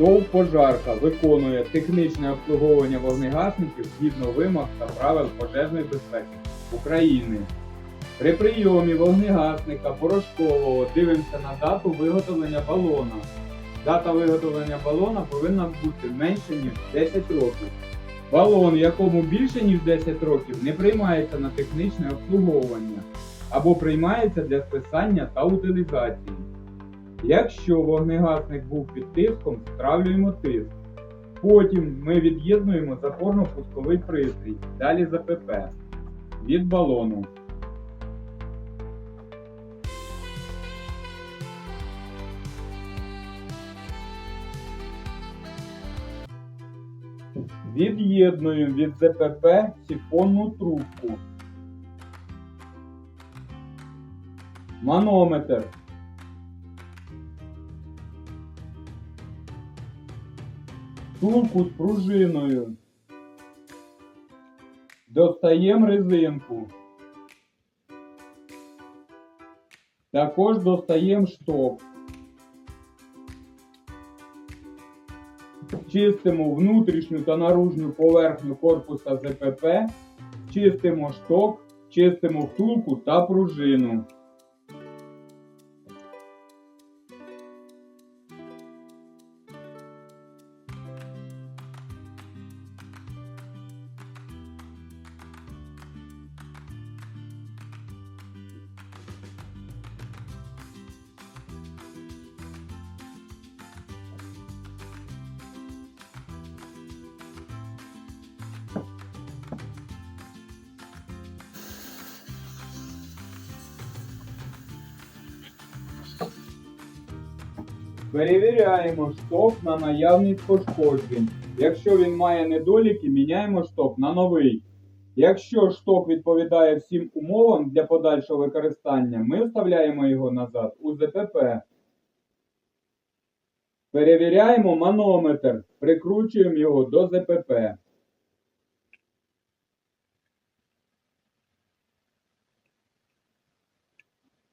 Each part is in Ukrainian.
ТОВ «Пожарка» виконує технічне обслуговування вогнегасників згідно вимог та правил пожежної безпеки України. При прийомі вогнегасника порошкового дивимося на дату виготовлення балона. Дата виготовлення балона повинна бути менше ніж 10 років. Балон, якому більше ніж 10 років, не приймається на технічне обслуговування або приймається для списання та утилізації. Якщо вогнегасник був під тиском, стравлюємо тиск. Потім ми від'єднуємо запорно-пусковий пристрій, далі ЗПП від балону. Від'єднуємо від ЗПП сифонну трубку. Манометр. Трубку з пружиною. Достаємо резинку. Також достаємо шток. Чистимо внутрішню та наружню поверхню корпуса ЗПП, чистимо шток, чистимо втулку та пружину. Перевіряємо шток на наявність пошкоджень. Якщо він має недоліки, міняємо шток на новий. Якщо шток відповідає всім умовам для подальшого використання, ми вставляємо його назад у ЗПП. Перевіряємо манометр, прикручуємо його до ЗПП.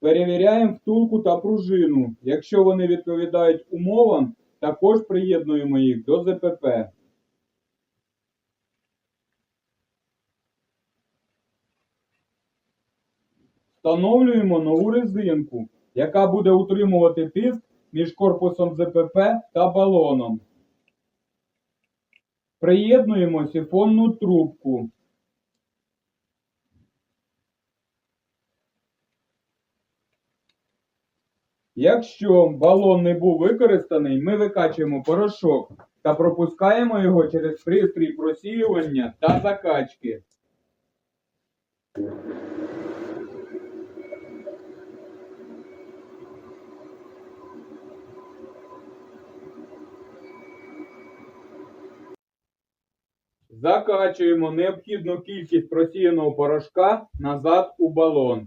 Перевіряємо втулку та пружину. Якщо вони відповідають умовам, також приєднуємо їх до ЗПП. Встановлюємо нову резинку, яка буде утримувати тиск між корпусом ЗПП та балоном. Приєднуємо сифонну трубку. Якщо балон не був використаний, ми викачуємо порошок та пропускаємо його через пристрій просіювання та закачки. Закачуємо необхідну кількість просіяного порошка назад у балон.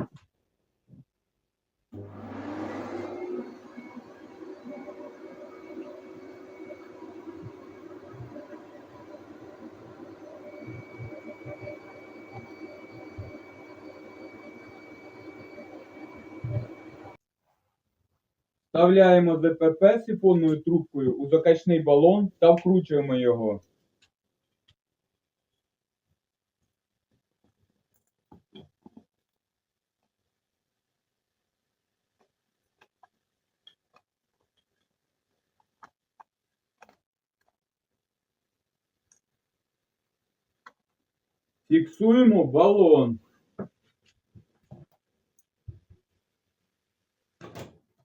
Вставляємо ЗПП сифонною трубкою у закачний балон та вкручуємо його. Фіксуємо балон.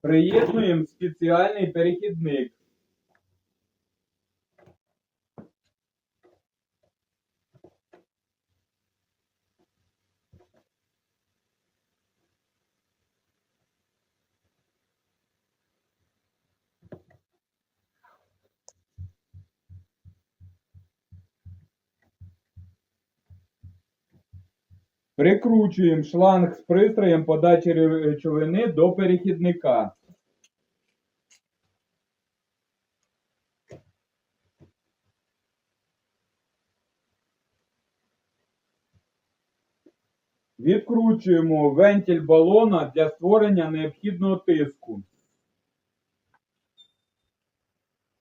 Приєднуємо спеціальний перехідник. Прикручуємо шланг з пристроєм подачі речовини до перехідника. Відкручуємо вентиль балона для створення необхідного тиску.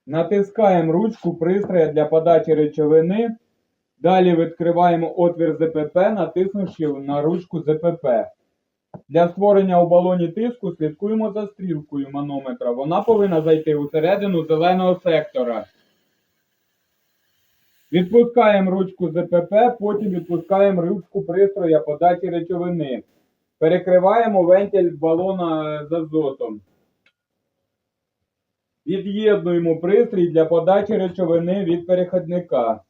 Натискаємо ручку пристрою для подачі речовини. Далі відкриваємо отвір ЗПП, натиснувши на ручку ЗПП. Для створення у балоні тиску слідкуємо за стрілкою манометра. Вона повинна зайти у середину зеленого сектора. Відпускаємо ручку ЗПП, потім відпускаємо ручку пристроя подачі речовини. Перекриваємо вентиль балона з азотом. Від'єднуємо пристрій для подачі речовини від перехідника.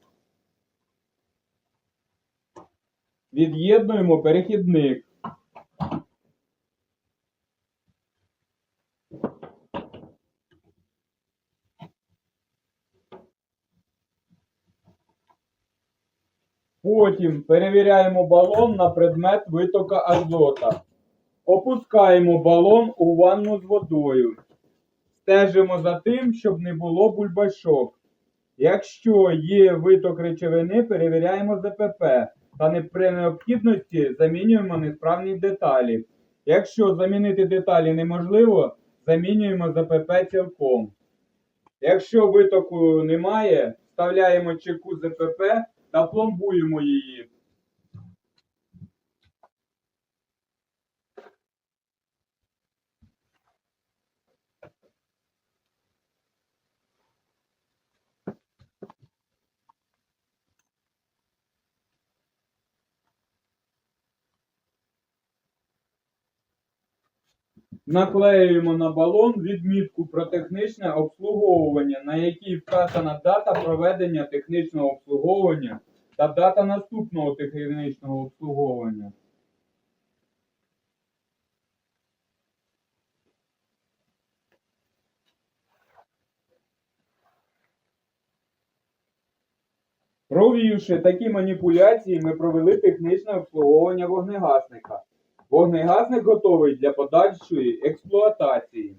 Від'єднуємо перехідник. Потім перевіряємо балон на предмет витока азота. Опускаємо балон у ванну з водою. Стежимо за тим, щоб не було бульбашок. Якщо є виток речовини, перевіряємо ЗПП та не при необхідності замінюємо несправні деталі. Якщо замінити деталі неможливо, замінюємо ЗПП цілком. Якщо витоку немає, вставляємо чеку ЗПП та пломбуємо її. Наклеюємо на балон відмітку про технічне обслуговування, на якій вказана дата проведення технічного обслуговування та дата наступного технічного обслуговування. Провівши такі маніпуляції, ми провели технічне обслуговування вогнегасника. Вогнегасник готовий для подальшої експлуатації.